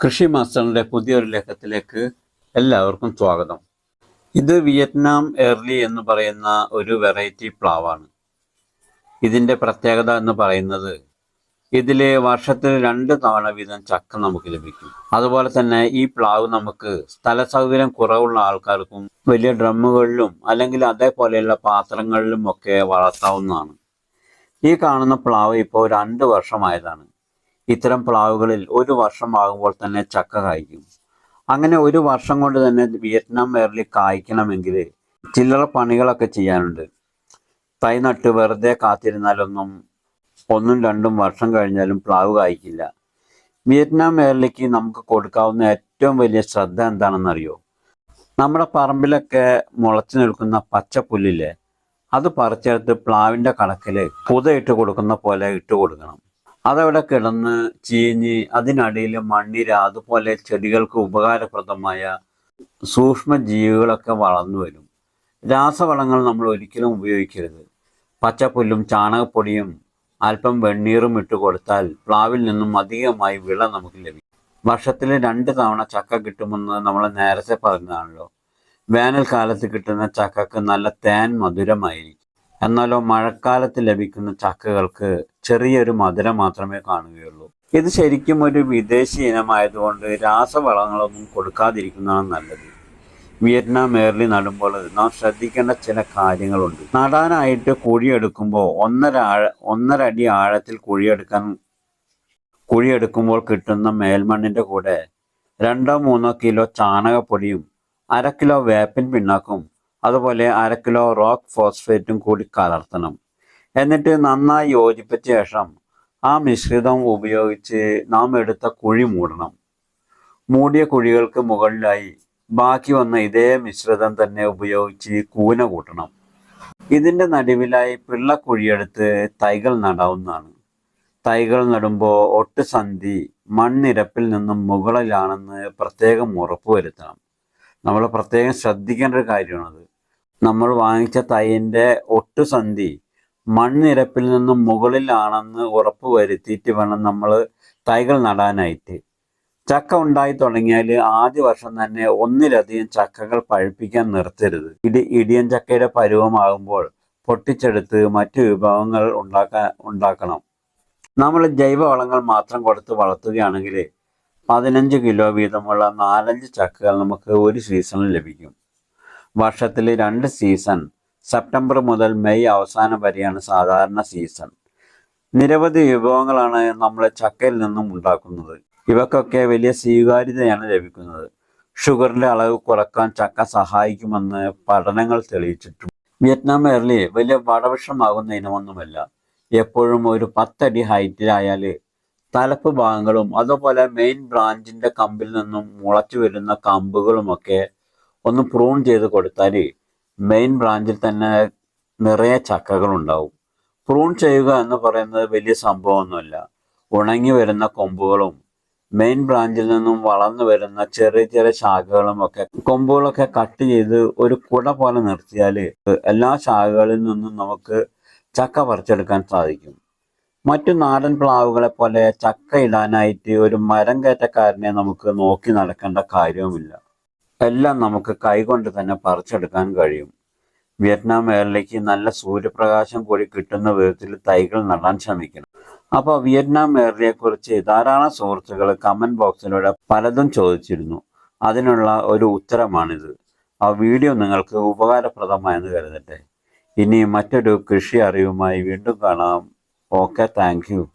കൃഷി മാസ്റ്ററിന്റെ പുതിയൊരു ലേഖത്തിലേക്ക് എല്ലാവർക്കും സ്വാഗതം. ഇത് വിയറ്റ്നാം എർലി എന്ന് പറയുന്ന ഒരു വെറൈറ്റി പ്ലാവാണ്. ഇതിന്റെ പ്രത്യേകത എന്ന് പറയുന്നത് ഇതിൽ വർഷത്തിൽ രണ്ട് തവണ വീതം ചക്ക നമുക്ക് ലഭിക്കും. അതുപോലെ തന്നെ ഈ പ്ലാവ് നമുക്ക് സ്ഥല സൗകര്യം കുറവുള്ള ആൾക്കാർക്കും വലിയ ഡ്രമ്മുകളിലും അല്ലെങ്കിൽ അതേപോലെയുള്ള പാത്രങ്ങളിലും ഒക്കെ വളർത്താവുന്നതാണ്. ഈ കാണുന്ന പ്ലാവ് ഇപ്പോൾ രണ്ട് വർഷമായതാണ്. ഇത്തരം പ്ലാവുകളിൽ ഒരു വർഷം ആകുമ്പോൾ തന്നെ ചക്ക കായ്ക്കും. അങ്ങനെ ഒരു വർഷം കൊണ്ട് തന്നെ വിയറ്റ്നാം വേറിൽ കായ്ക്കണമെങ്കിൽ ചില്ലറ പണികളൊക്കെ ചെയ്യാനുണ്ട്. തൈ നട്ട് വെറുതെ കാത്തിരുന്നാലൊന്നും ഒന്നും രണ്ടും വർഷം കഴിഞ്ഞാലും പ്ലാവ് കായ്ക്കില്ല. വിയറ്റ്നാം വേറിലേക്ക് നമുക്ക് കൊടുക്കാവുന്ന ഏറ്റവും വലിയ ശ്രദ്ധ എന്താണെന്നറിയോ? നമ്മുടെ പറമ്പിലൊക്കെ മുളച്ചു നിൽക്കുന്ന പച്ചപ്പുല്ലില്ലേ? അത് പറിച്ചെടുത്ത് പ്ലാവിന്റെ കണക്കിൽ പുതയിട്ട് കൊടുക്കുന്ന പോലെ ഇട്ട് കൊടുക്കണം. അതവിടെ കിടന്ന് ചീഞ്ഞ് അതിനടിയിൽ മണ്ണിര അതുപോലെ ചെടികൾക്ക് ഉപകാരപ്രദമായ സൂക്ഷ്മജീവികളൊക്കെ വളർന്നു വരും. രാസവളങ്ങൾ നമ്മൾ ഒരിക്കലും ഉപയോഗിക്കരുത്. പച്ചപ്പുല്ലും ചാണകപ്പൊടിയും അല്പം വെണ്ണീറും ഇട്ട് കൊടുത്താൽ പ്ലാവിൽ നിന്നും അധികമായി വിള നമുക്ക് ലഭിക്കും. വർഷത്തിൽ രണ്ട് തവണ ചക്ക കിട്ടുമെന്ന് നമ്മൾ നേരത്തെ പറഞ്ഞതാണല്ലോ. വേനൽക്കാലത്ത് കിട്ടുന്ന ചക്കക്ക് നല്ല തേൻ മധുരമായിരിക്കും. എന്നാലോ മഴക്കാലത്ത് ലഭിക്കുന്ന ചക്കകൾക്ക് ചെറിയൊരു മധുരം മാത്രമേ കാണുകയുള്ളൂ. ഇത് ശരിക്കും ഒരു വിദേശി ഇനമായതുകൊണ്ട് രാസവളങ്ങളൊന്നും കൊടുക്കാതിരിക്കുന്നതാണ് നല്ലത്. വിയറ്റ്നാം മേർലി നടുമ്പോൾ നാം ശ്രദ്ധിക്കേണ്ട ചില കാര്യങ്ങളുണ്ട്. നടാനായിട്ട് കുഴിയെടുക്കുമ്പോൾ ഒന്നര ആഴ ഒന്നര അടി ആഴത്തിൽ കുഴിയെടുക്കാൻ കുഴിയെടുക്കുമ്പോൾ കിട്ടുന്ന മേൽമണ്ണിന്റെ കൂടെ രണ്ടോ മൂന്നോ കിലോ ചാണകപ്പൊടിയും അര കിലോ വേപ്പിൻ പിണ്ണാക്കും അതുപോലെ അര കിലോ റോക്ക് ഫോസ്ഫേറ്റും കൂടി കലർത്തണം. എന്നിട്ട് നന്നായി യോജിപ്പിച്ച ശേഷം ആ മിശ്രിതം ഉപയോഗിച്ച് നാം എടുത്ത കുഴി മൂടണം. മൂടിയ കുഴികൾക്ക് മുകളിലായി ബാക്കി വന്ന ഇതേ മിശ്രിതം തന്നെ ഉപയോഗിച്ച് കൂന കൂട്ടണം. ഇതിന്റെ നടുവിലായി പിള്ളക്കുഴിയെടുത്ത് തൈകൾ നടാവുന്നതാണ്. തൈകൾ നടുമ്പോൾ ഒട്ടുസന്ധി മണ്ണിരപ്പിൽ നിന്നും മുകളിലാണെന്ന് പ്രത്യേകം ഉറപ്പുവരുത്തണം. നമ്മൾ പ്രത്യേകം ശ്രദ്ധിക്കേണ്ട ഒരു കാര്യമാണത്. നമ്മൾ വാങ്ങിച്ച തൈന്റെ ഒട്ടുസന്ധി മണ്ണിരപ്പിൽ നിന്നും മുകളിലാണെന്ന് ഉറപ്പ് വരുത്തിയിട്ട് വേണം നമ്മൾ തൈകൾ നടാനായിട്ട്. ചക്ക ഉണ്ടായി തുടങ്ങിയാൽ ആദ്യ വർഷം തന്നെ ഒന്നിലധികം ചക്കകൾ പഴുപ്പിക്കാൻ നിർത്തരുത്. ഇടി ഇടിയൻ ചക്കയുടെ പരുവമാകുമ്പോൾ പൊട്ടിച്ചെടുത്ത് മറ്റു വിഭവങ്ങൾ ഉണ്ടാക്കാൻ ഉണ്ടാക്കണം. നമ്മൾ ജൈവവളങ്ങൾ മാത്രം കൊടുത്ത് വളർത്തുകയാണെങ്കിൽ പതിനഞ്ച് കിലോ വീതമുള്ള നാലഞ്ച് ചക്കകൾ നമുക്ക് ഒരു സീസണിൽ ലഭിക്കും. വർഷത്തിൽ രണ്ട് സീസൺ. സെപ്റ്റംബർ മുതൽ മെയ് അവസാനം വരെയാണ് സാധാരണ സീസൺ. നിരവധി വിഭവങ്ങളാണ് നമ്മൾ ചക്കയിൽ നിന്നും ഉണ്ടാക്കുന്നത്. ഇവക്കൊക്കെ വലിയ സ്വീകാര്യതയാണ് ലഭിക്കുന്നത്. ഷുഗറിന്റെ അളവ് കുറയ്ക്കാൻ ചക്ക സഹായിക്കുമെന്ന് പഠനങ്ങൾ തെളിയിച്ചിട്ടുണ്ട്. വിയറ്റ്നാം എയർലി വലിയ വടവൃക്ഷമാകുന്ന ഇനമൊന്നുമല്ല എപ്പോഴും ഒരു പത്തടി ഹൈറ്റിലായാൽ തലപ്പ് ഭാഗങ്ങളും അതുപോലെ മെയിൻ ബ്രാഞ്ചിന്റെ കമ്പിൽ നിന്നും മുളച്ചു വരുന്ന കമ്പുകളുമൊക്കെ ഒന്ന് പ്രൂൺ ചെയ്ത് കൊടുത്താൽ മെയിൻ ബ്രാഞ്ചിൽ തന്നെ നിറയെ ചക്കകൾ ഉണ്ടാവും പ്രൂൺ ചെയ്യുക എന്ന് പറയുന്നത് വലിയ സംഭവമൊന്നുമല്ല. ഉണങ്ങി വരുന്ന കൊമ്പുകളും മെയിൻ ബ്രാഞ്ചിൽ നിന്നും വളർന്നു വരുന്ന ചെറിയ ചെറിയ ശാഖകളും ഒക്കെ കൊമ്പുകളൊക്കെ കട്ട് ചെയ്ത് ഒരു കുട പോലെ നിർത്തിയാൽ എല്ലാ ശാഖകളിൽ നിന്നും നമുക്ക് ചക്ക പറിച്ചെടുക്കാൻ സാധിക്കും. മറ്റു നാടൻ പ്ലാവുകളെ പോലെ ചക്ക ഇടാനായിട്ട് ഒരു മരം കയറ്റക്കാരനെ നമുക്ക് നോക്കി നടക്കേണ്ട കാര്യവുമില്ല. എല്ലാം നമുക്ക് കൈകൊണ്ട് തന്നെ പറിച്ചെടുക്കാൻ കഴിയും. വിയറ്റ്നാം എയറിലേക്ക് നല്ല സൂര്യപ്രകാശം കൂടി കിട്ടുന്ന വിധത്തിൽ തൈകൾ നടാൻ ശ്രമിക്കണം. അപ്പോൾ വിയറ്റ്നാം എയറിനെ കുറിച്ച് ധാരാളം സുഹൃത്തുക്കൾ കമന്റ് ബോക്സിലൂടെ പലതും ചോദിച്ചിരുന്നു. അതിനുള്ള ഒരു ഉത്തരമാണിത്. ആ വീഡിയോ നിങ്ങൾക്ക് ഉപകാരപ്രദമായെന്ന് കരുതട്ടെ. ഇനി മറ്റൊരു കൃഷി അറിവുമായി വീണ്ടും കാണാം. Okay, thank you.